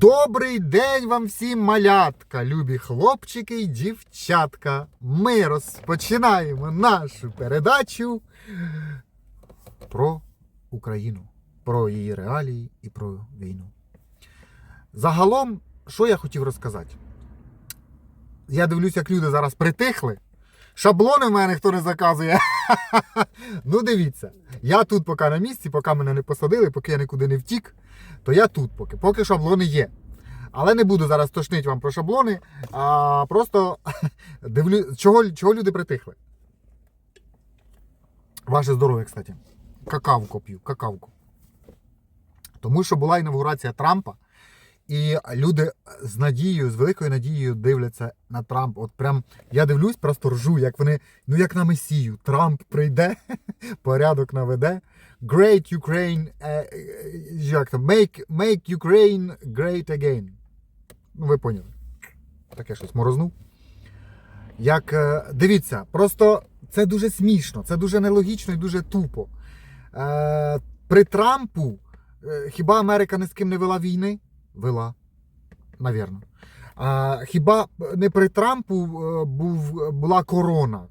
Добрий день вам всім, малятка, любі хлопчики і дівчатка. Ми розпочинаємо нашу передачу про Україну, про її реалії і про війну. Загалом, що я хотів розказати? Я дивлюсь, як люди зараз притихли. Шаблони в мене ніхто не заказує. ну, дивіться, я тут поки на місці, поки мене не посадили, поки я нікуди не втік, то я тут поки. Поки шаблони є. Але не буду зараз тошнити вам про шаблони, а просто дивлю, чого, чого люди притихли. Ваше здоров'я, кстати. Какавку п'ю, какавку. Тому що була інавгурація Трампа, і люди з надією, з великою надією дивляться на Трампа. От прям я дивлюсь, просто ржу, як вони, ну як на Месію. Трамп прийде, порядок наведе. Great Ukraine, е, е, як там, make, make Ukraine great again. Ну, ви поняли. Таке щось морознув. Як, е, дивіться, просто це дуже смішно, це дуже нелогічно і дуже тупо. При Трампу хіба Америка ні з ким не вела війни? Вела. Навірно. А, хіба не при Трампу е, був, була корона?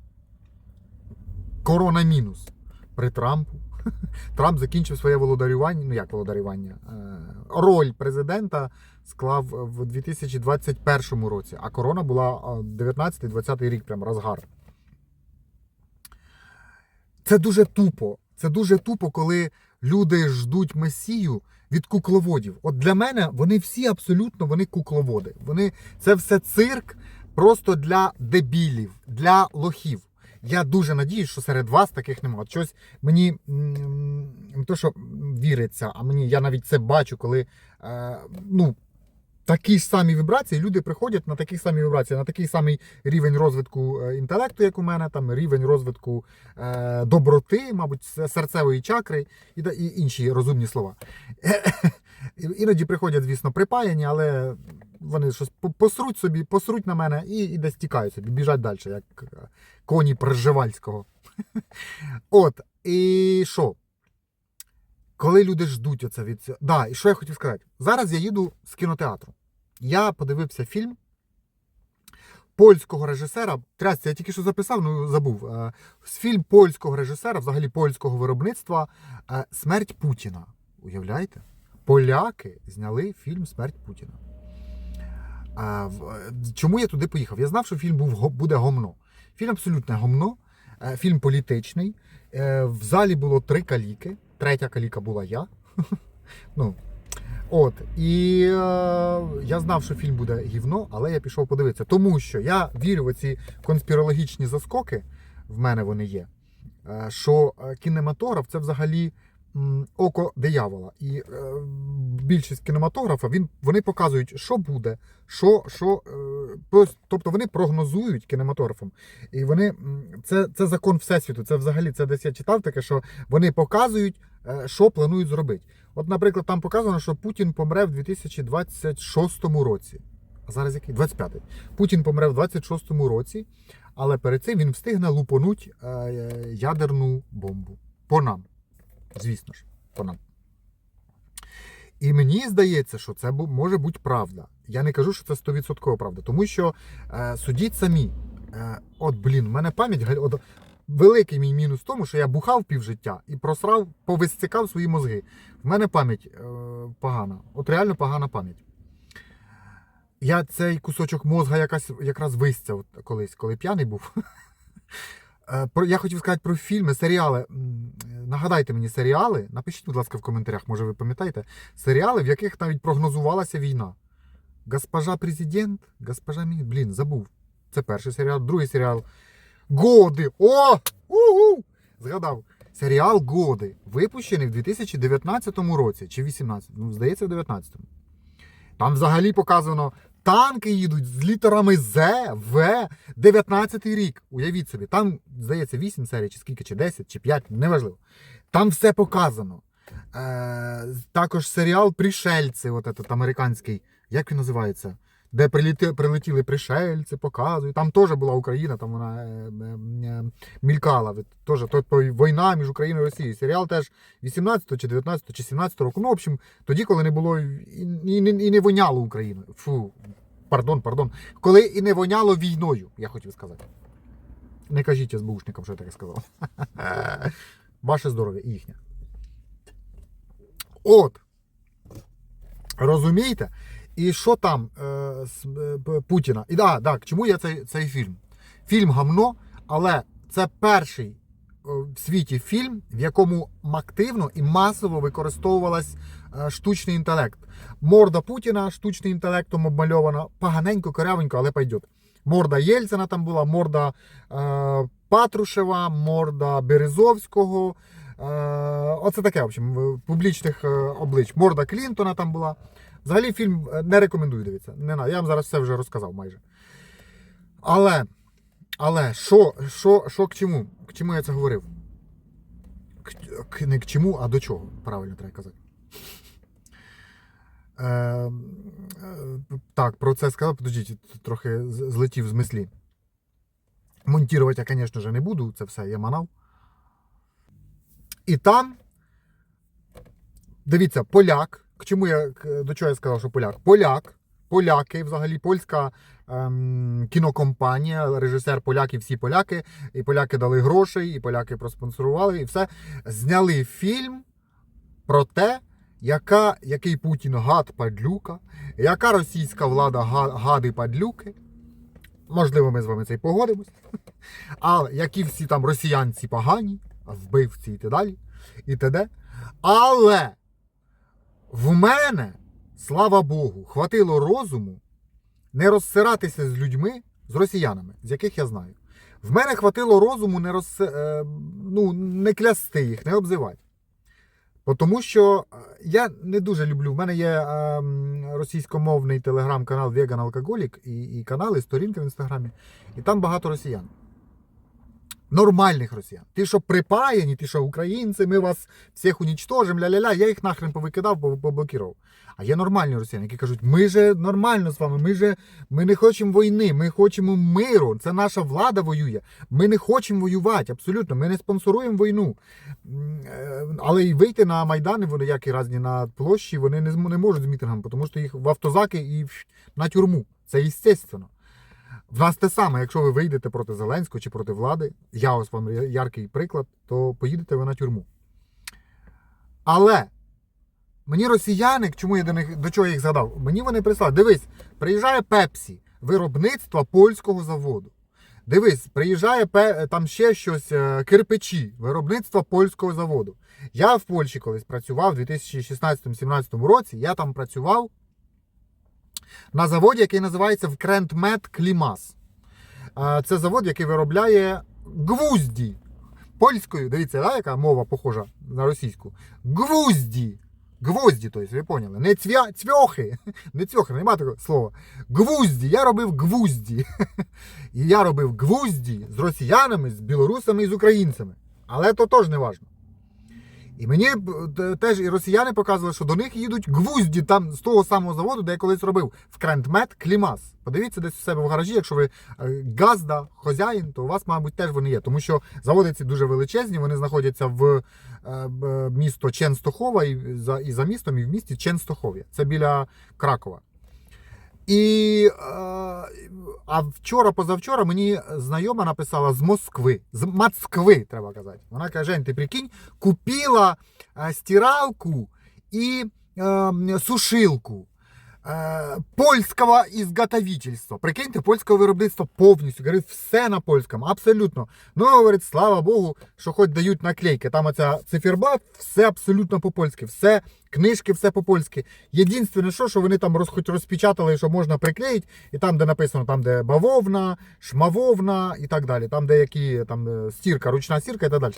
Корона мінус. При Трампу. Трамп закінчив своє володарювання. Ну як володарювання? Е, Роль президента склав в 2021 році, а корона була 19-20 рік, прям розгар. Це дуже тупо. Це дуже тупо, коли люди ждуть месію від кукловодів. От для мене вони всі абсолютно вони кукловоди. Вони це все цирк просто для дебілів, для лохів. Я дуже надіюсь, що серед вас таких немає. Щось мені не то, що віриться, а мені я навіть це бачу, коли е, ну, такі ж самі вібрації, люди приходять на такі самі вібрації, на такий самий рівень розвитку е, інтелекту, як у мене, там рівень розвитку е, доброти, мабуть, серцевої чакри і, і інші розумні слова. Іноді приходять, звісно, припаяні, але вони щось посруть собі, посруть на мене і, і десь тікають собі, біжать далі, як е, коні Пржевальського. От, і що? Коли люди ждуть оце від цього. Да, і що я хотів сказати? Зараз я їду з кінотеатру. Я подивився фільм польського режисера. Трясся, я тільки що записав, ну забув. Е, Фільм польського режисера, взагалі польського виробництва е, Смерть Путіна. Уявляєте? Поляки зняли фільм Смерть Путіна. Е, чому я туди поїхав? Я знав, що фільм був, буде гомно. Фільм абсолютне гомно, фільм політичний. В залі було три каліки. Третя каліка була я. ну, от. І е, я знав, що фільм буде гівно, але я пішов подивитися. Тому що я вірю в оці конспірологічні заскоки, в мене вони є. е, Що е, кінематограф це взагалі око диявола. І е, більшість кінематографа він, вони показують, що буде, що, що, тобто вони прогнозують кінематографом. І вони це, це закон всесвіту. Це взагалі це десь я читав таке, що вони показують, що планують зробити. От, наприклад, там показано, що Путін помре в 2026 році. А зараз який? 25-й. Путін помре в 26-му році, але перед цим він встигне лупануть е, ядерну бомбу. По нам. Звісно ж, по нам. І мені здається, що це може бути правда. Я не кажу, що це 100% правда, тому що е, судіть самі. Е, от, блін, в мене пам'ять от, великий мій мінус в тому, що я бухав півжиття і просрав, повисцикав свої мозги. В мене пам'ять е, погана. От реально погана пам'ять. Я цей кусочок мозга якась, якраз висцяв колись, коли п'яний був. Е, Я хотів сказати про фільми, серіали. Нагадайте мені серіали. Напишіть, будь ласка, в коментарях, може ви пам'ятаєте. Серіали, в яких навіть прогнозувалася війна. Госпожа президент, госпожа мі... Блін, забув. Це перший серіал, другий серіал. Годи! О! Угу! Згадав. Серіал Годи випущений в 2019 році чи 18, ну, здається, в 19-му. Там взагалі показано, танки їдуть з літерами З, В, 19 рік. Уявіть собі, там, здається, 8 серій, чи скільки, чи 10, чи 5, неважливо. Там все показано. Е, також серіал Пришельці, от этот американський. Як він називається? Де приліти, прилетіли пришельці, показують. Там теж була Україна, там вона е, е, е, мількала. Теж тобто війна між Україною і Росією. Серіал теж 18 чи 19 чи 17 року. Ну, в общем, тоді, коли не було і, не- і не воняло Україною. Фу, пардон, пардон. Коли і не воняло війною, я хотів сказати. Не кажіть СБУшникам, що я таке сказав. Ваше здоров'я і їхнє. От. Розумієте? І що там е, з е, Путіна? І да, так, чому я цей, цей фільм? Фільм гамно, але це перший е, в світі фільм, в якому активно і масово використовувалась е, штучний інтелект. Морда Путіна штучним інтелектом обмальована, поганенько, корявенько, але пойдет. Морда Єльцина там була, морда е, Патрушева, морда Березовського. Е, оце таке, в общем, публічних е, облич. Морда Клінтона там була. Взагалі фільм е, не рекомендую дивитися. Не надо. Я вам зараз все вже розказав майже. Але, але що, що, що к чому? К чому я це говорив? К- не к чому, а до чого, правильно треба казати. Е, е, так, про це сказав. Подождіть, трохи злетів з мислі. Монтувати я, звісно ж, не буду, це все я манав. І там, дивіться, поляк. К чому я до чого я сказав, що поляк? Поляк, поляки, взагалі польська ем, кінокомпанія, режисер поляк і всі поляки, і поляки дали грошей, і поляки проспонсорували, і все. Зняли фільм про те, яка, який Путін гад падлюка, яка російська влада гади падлюки. Можливо, ми з вами це й погодимось. Але які всі там росіянці погані, вбивці і так далі, і т.д. Але в мене, слава Богу, хватило розуму не розсиратися з людьми, з росіянами, з яких я знаю. В мене хватило розуму не роз... е, ну, не клясти їх, не обзивати. Тому що е, я не дуже люблю. В мене є е, російськомовний телеграм-канал Vegan Алкоголік і, і канал, і сторінка в інстаграмі. І там багато росіян. Нормальних росіян. Ті, що припаяні, ті, що українці, ми вас всіх унічтожимо, ля-ля-ля, я їх нахрен повикидав, пов- поблокував. А є нормальні росіяни, які кажуть, ми же нормально з вами, ми же ми не хочемо війни, ми хочемо миру. Це наша влада воює. Ми не хочемо воювати, абсолютно. Ми не спонсоруємо війну. Е, Але і вийти на Майдани, вони як і різні на площі, вони не можуть з мітингами, тому що їх в автозаки і на тюрму. Це естественно. В нас те саме, якщо ви вийдете проти Зеленського чи проти влади, я ось вам яркий приклад, то поїдете ви на тюрму. Але мені росіяни, чому я до них до чого я їх згадав? Мені вони прислали, дивись, приїжджає Пепсі, виробництво польського заводу. Дивись, приїжджає там ще щось, е, кирпичі, виробництво польського заводу. Я в Польщі колись працював у 2016-2017 році. Я там працював на заводі, який називається Вкрентмет Клімас. Це завод, який виробляє гвузді. Польською, дивіться, да, яка мова похожа на російську. Гвузді. Гвозді, тобто, ви поняли. Не цвя, цвьохи. Не цвьохи, немає такого слова. Гвузді. Я робив гвузді. І я робив гвузді з росіянами, з білорусами і з українцями. Але то теж не важно. І мені теж і росіяни показували, що до них їдуть гвузді там з того самого заводу, де я колись робив в Крендмет Клімас. Подивіться десь у себе в гаражі, якщо ви е, газда, хозяїн, то у вас, мабуть, теж вони є. Тому що заводи ці дуже величезні, вони знаходяться в е, місто Ченстохова і за, і за містом, і в місті Ченстохов'я. Це біля Кракова. І е, а вчора, позавчора мені знайома написала з Москви, з Москви, треба казати. Вона каже: Жень, ти прикинь, купила е, стиралку і е, сушилку. Е, Польського ізготовительства. Прикиньте, польського виробництва повністю. Говорить, все на польському, абсолютно. Ну, говорить, слава Богу, що хоч дають наклейки. Там оця циферблат, все абсолютно по-польськи. Все, книжки, все по-польськи. Єдине, що, що вони там роз, хоч розпечатали, що можна приклеїти, і там, де написано, там, де бавовна, шмавовна і так далі. Там, де які там е, стірка, ручна стірка і так далі.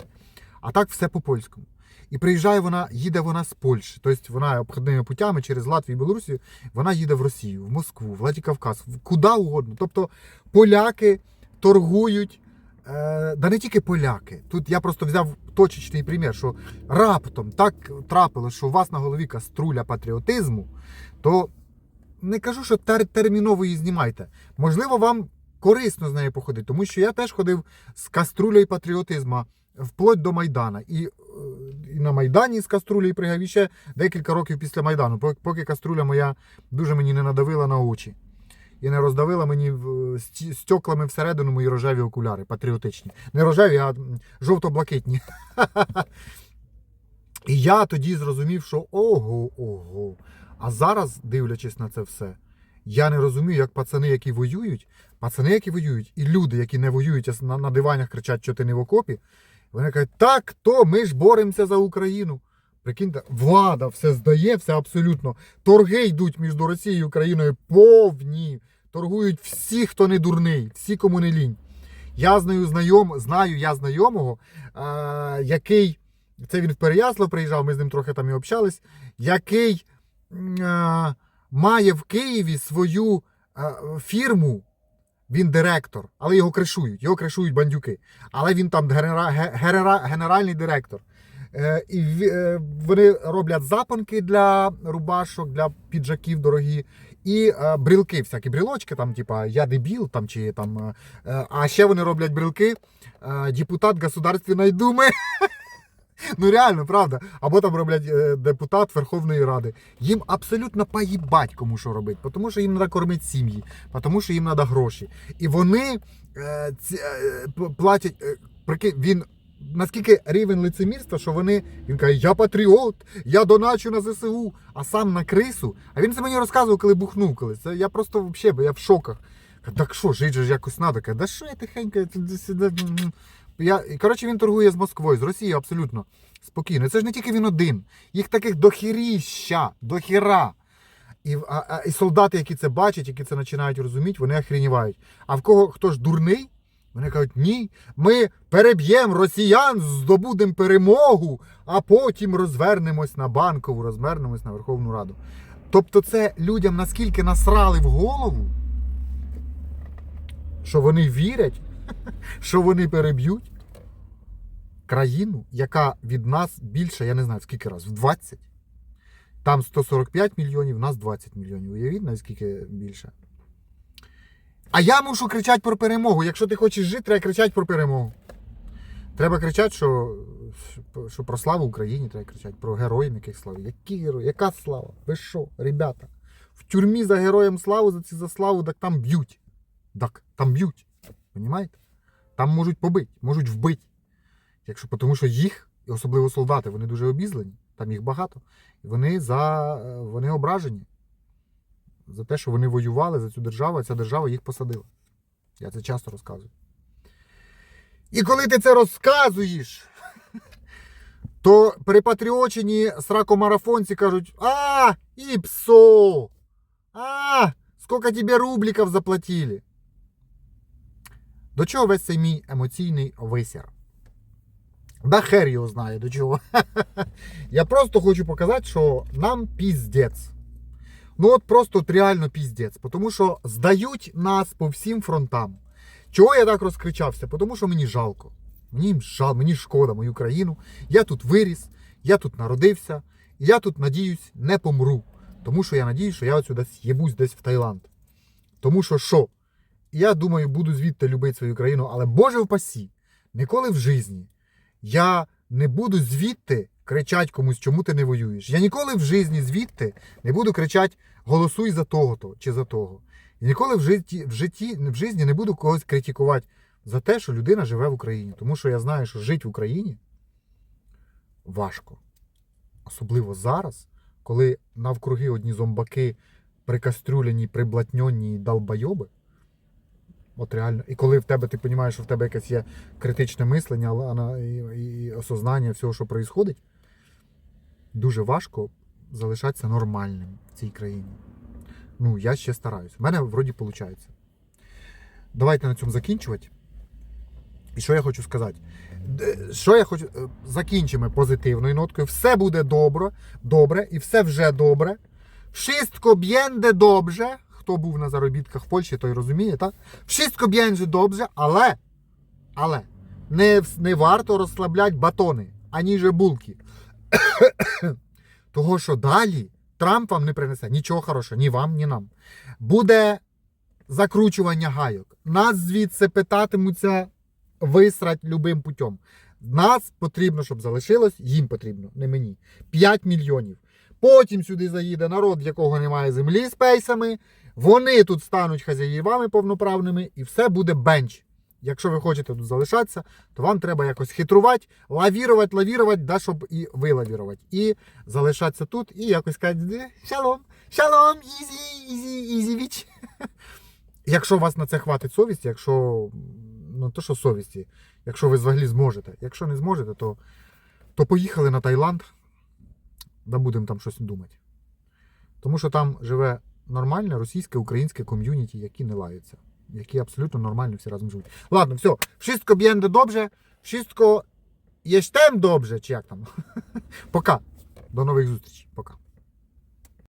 А так все по-польському. І приїжджає вона, їде вона з Польщі. Тобто вона обхідними путями через Латвію і Білорусію, вона їде в Росію, в Москву, в Владикавказ, куди угодно. Тобто поляки торгують. Е, да не тільки поляки. Тут я просто взяв точечний примір, що раптом так трапилось, що у вас на голові каструля патріотизму, то не кажу, що тер- терміново її знімайте. Можливо, вам корисно з нею походити, тому що я теж ходив з каструлею патріотизму вплоть до Майдана. І, е, і на Майдані з пригав і ще декілька років після Майдану, поки каструля моя дуже мені не надавила на очі. І не роздавила мені стеклами всередину мої рожеві окуляри, патріотичні. Не рожеві, а жовто-блакитні. І я тоді зрозумів, що ого, ого. А зараз, дивлячись на це все, я не розумію, як пацани, які воюють, пацани, які воюють, і люди, які не воюють, а на диванях кричать, що ти не в окопі. Вони кажуть, так, то ми ж боремося за Україну. Прикиньте, влада все здає, все абсолютно. Торги йдуть між Росією і Україною повні. Торгують всі, хто не дурний, всі, кому не лінь. Я знаю знайом, знаю я знайомого, е, який це він в Переяслав приїжджав, ми з ним трохи там і общались, який е, має в Києві свою е, фірму. Він директор, але його кришують, його кришують бандюки. Але він там генера, генера, генеральний директор. Е, і е, вони роблять запонки для рубашок, для піджаків дорогі, і е, брілки, всякі брілочки, там, типа я дебіл, там, чи там. е, е, а ще вони роблять брілки е, депутат Государственної Думи. Ну реально, правда. Або там роблять е, депутат Верховної Ради. Їм абсолютно поїбать кому що робити, тому що їм треба кормити сім'ї, тому що їм треба гроші. І вони е, ці, е, платять. Е, прикинь, він наскільки рівень лицемірства, що вони. Він каже, я патріот, я доначу на ЗСУ, а сам на крису. А він це мені розказував, коли бухнув колись. Це я просто взагалі, я в шоках. Так що, жити же ж якось треба. Каже, да що я тихенько. Це- це- це- м-м». Я, коротше, він торгує з Москвою, з Росією абсолютно спокійно. Це ж не тільки він один. Їх таких дохіріща, дохіра. І, а, а, і солдати, які це бачать, які це починають розуміти, вони охренівають. А в кого хто ж дурний? Вони кажуть, ні, ми переб'ємо росіян, здобудемо перемогу, а потім розвернемось на банкову, розвернемось на Верховну Раду. Тобто, це людям наскільки насрали в голову, що вони вірять, що вони переб'ють країну, яка від нас більше, я не знаю, скільки раз, в 20. Там 145 мільйонів, в нас 20 мільйонів. Уявіть, наскільки більше. А я мушу кричати про перемогу. Якщо ти хочеш жити, треба кричати про перемогу. Треба кричати, що, що про славу Україні треба кричати, про героїв, яких слави. Які герої? Яка слава? Ви що, ребята? В тюрмі за героєм славу, за ці за славу, так там б'ють. Так, там б'ють. Понімаєте? Там можуть побити, можуть вбити. Якщо, тому що їх, і особливо солдати, вони дуже обізлені, там їх багато. І вони, за, е, вони ображені за те, що вони воювали за цю державу, а ця держава їх посадила. Я це часто розказую. І коли ти це розказуєш, то припатріочені сракомарафонці кажуть: А, іпсо! А, скільки тебе рубліків заплатили? До чого весь цей мій емоційний висір? Да хер його знає до чого. Я просто хочу показати, що нам піздець. Ну от просто от реально піздець. Тому що здають нас по всім фронтам. Чого я так розкричався? Тому що мені жалко. Мені жал, мені шкода мою країну. Я тут виріс, я тут народився, і я тут, надіюсь, не помру. Тому що я надіюсь, що я отсюди з'єбусь десь в Таїланд. Тому що що? Я думаю, буду звідти любити свою країну, але Боже впасі, ніколи в житті я не буду звідти кричати комусь, чому ти не воюєш. Я ніколи в житті звідти не буду кричати голосуй за того-то чи за того. І ніколи в житті, в житті в житті не буду когось критикувати за те, що людина живе в Україні. Тому що я знаю, що жити в Україні важко. Особливо зараз, коли навкруги одні зомбаки прикастрюлені, приблатньонні долбойоби. От реально. І коли в тебе ти розумієш, що в тебе якесь є критичне мислення і, і осознання всього, що відбувається, дуже важко залишатися нормальним в цій країні. Ну, я ще стараюсь. У мене вроді виходить. Давайте на цьому закінчувати. І що я хочу сказати? Що я хочу. е, Закінчимо позитивною ноткою. Все буде добре, добре, і все вже добре. Wszystko б'єнде добре. Хто був на заробітках в Польщі, той розуміє, так? Wszystko б'єнде добре, але, але не, не варто розслабляти батони, аніже булки. Того, що далі Трамп вам не принесе нічого хорошого, ні вам, ні нам. Буде закручування гайок. Нас звідси питатимуться висрать любим путем. Нас потрібно, щоб залишилось, їм потрібно, не мені. 5 мільйонів. Потім сюди заїде народ, якого немає землі з пейсами. Вони тут стануть хазяївами повноправними, і все буде бенч. Якщо ви хочете тут залишатися, то вам треба якось хитрувати, лавірувати, лавірувати, да, щоб і ви лавірувати. І залишатися тут, і якось сказати шалом, шалом, ізі, ізі, ізі віч. Якщо вас на це хватить совісті, якщо ну то що совісті, якщо ви взагалі зможете. Якщо не зможете, то, то поїхали на Таїланд, да будемо там щось думати. Тому що там живе нормальне російське, українське ком'юніті, які не лаються, які абсолютно нормально всі разом живуть. Ладно, все, wszystko б'єнде добре, wszystko єштем добре, чи як там. Пока. До нових зустрічей. Пока.